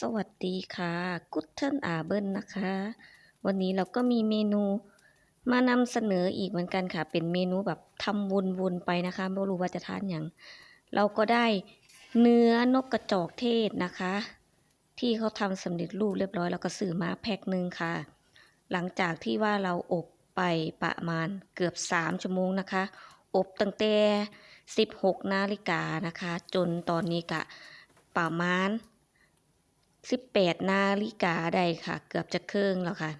สวัสดีค่ะกุดเทิลอาเบิลนะคะ วันนี้เราก็มีเมนูมานำเสนออีกเหมือนกันค่ะ เป็นเมนูแบบทำวนๆไปนะคะไม่รู้ว่าจะทานอย่าง เราก็ได้เนื้อนกกระจอกเทศนะคะ ที่เขาทำสำเร็จรูปเรียบร้อยแล้วก็ซื้อมาแพ็คหนึ่งค่ะ หลังจากที่ว่าเราอบไปประมาณเกือบ 3 ชั่วโมงนะคะ อบตั้งแต่ 16 นาฬิกานะคะ จนตอนนี้กะประมาณ 18นาฬิกาได้ค่ะ เกือบจะครึ่งแล้วค่ะ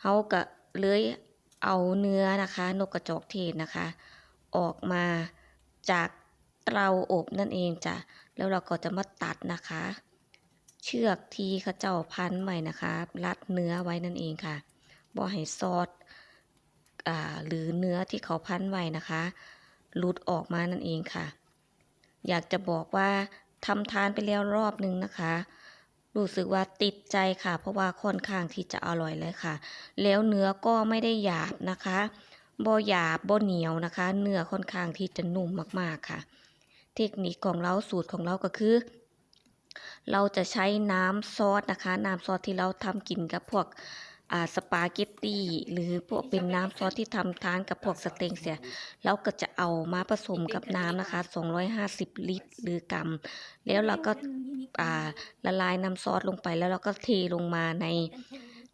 เขาก็เลยเอาเนื้อนะคะ นกกระจอกเทศนะคะ ออกมาจากเตาอบนั่นเองจ้ะ แล้วเราก็จะมาตัดนะคะ เชือกที่เขาเจ้าพันไว้นะคะ รัดเนื้อไว้นั่นเองค่ะบ่ให้ซอสอ่าหรือเนื้อที่เขาพันไว้นะคะหลุดออกมานั่นเองค่ะ อยากจะบอกว่าทำทานไปแล้วรอบนึงนะคะ รู้สึกว่าติดใจค่ะ เพราะว่าค่อนข้างที่จะอร่อยเลยค่ะ แล้วเนื้อก็ไม่ได้หยาบนะคะบ่หยาบบ่เหนียวนะคะ เนื้อค่อนข้างที่จะนุ่มมากๆค่ะ เทคนิคของเราสูตรของเราก็คือ เราจะใช้น้ำซอสนะคะ น้ำซอสที่เราทำกินกับพวก สปาเกตตี้หรือพวกเป็นน้ำซอสที่ทำทานกับพวกสเต็กเสียเราก็จะเอามาผสมกับน้ำนะคะ 250 ลิตร หรือกรัม แล้วเราก็อ่าละลายน้ำซอสลงไปแล้วเราก็เทลงมาใน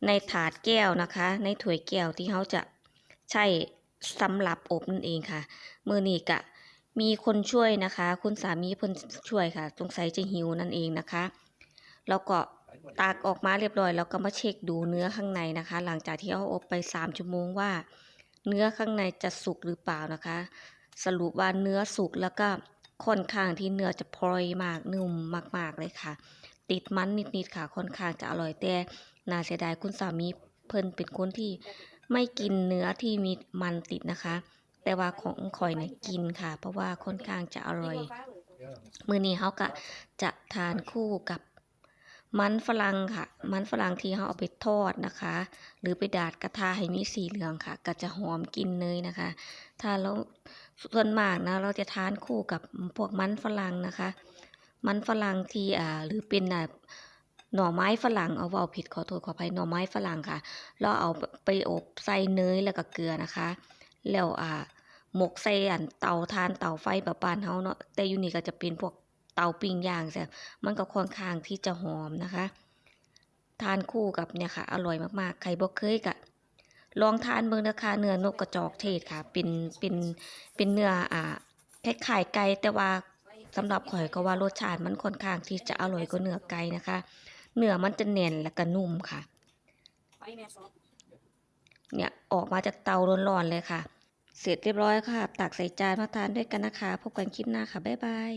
ในถาดแก้วนะคะ ในถ้วยแก้วที่เขาจะใช้สำหรับอบนั่นเองค่ะ มือนี้กะมีคนช่วยนะคะ คุณสามีเพิ่นช่วยค่ะสงสัยจะหิวนั่นเองนะคะ แล้วก็ ตากออกมาเรียบร้อยแล้วก็มาเช็คดูเนื้อข้างในนะคะ หลังจากที่เอาอบไป 3 ชั่วโมงว่า เนื้อข้างในจะสุกหรือเปล่านะคะ สรุปว่าเนื้อสุกแล้วก็ค่อนข้างที่เนื้อจะพลอยมากนุ่มมาก ๆเลยค่ะ ติดมันนิดๆค่ะ ค่อนข้างจะอร่อยแต่น่าเสียดายคุณสามีเพิ่นเป็นคนที่ไม่กินเนื้อที่มีมันติดนะคะ แต่ว่าของข่อยเนี่ยกินค่ะ เพราะว่าค่อนข้างจะอร่อย มื้อนี้เขาก็จะทานคู่กับ มันฝรั่งค่ะ มันฝรั่งที่เขาเอาไปทอดนะคะ หรือไปดาดกระทะให้มีสีเหลืองค่ะ ก็จะหอมกลินเนยนะคะ ถ้าเราส่วนมากนะเราจะทานคู่กับพวกมันฝรั่งนะคะ มันฝรั่งที่อ่าหรือเป็นอ่าหน่อไม้ฝรั่งเอาเว่าผิดขอโทษขออภัยหน่อไม้ฝรั่งค่ะ เราเอาไปอบใส่เนยแล้วก็เกลือนะคะ แล้วอ่าหมกใส่อันเตาทานเตาไฟแบบบ้านเฮาเนาะแต่อยู่นี่ก็จะเป็นพวก เตาปิ้งย่างแซ่บมันก็ค่อนข้างที่จะหอมนะคะ ทานคู่กับเนี่ยค่ะ อร่อยมากๆ ใครบ่เคยก็ลองทานเบิ่งนะคะเนื้อนกกระจอกเทศค่ะ เป็นเป็นเป็นเนื้ออ่าคล้ายๆไก่แต่ว่าสำหรับข่อยก็ว่ารสชาติมันค่อนข้างที่จะอร่อยกว่าเนื้อไก่นะคะ เนื้อมันจะแน่นและก็นุ่มค่ะ เนี่ยออกมาจากเตาร้อนๆเลยค่ะ เสร็จเรียบร้อยค่ะ ตักใส่จานมาทานด้วยกันนะคะ พบกันคลิปหน้าค่ะ บ๊ายบาย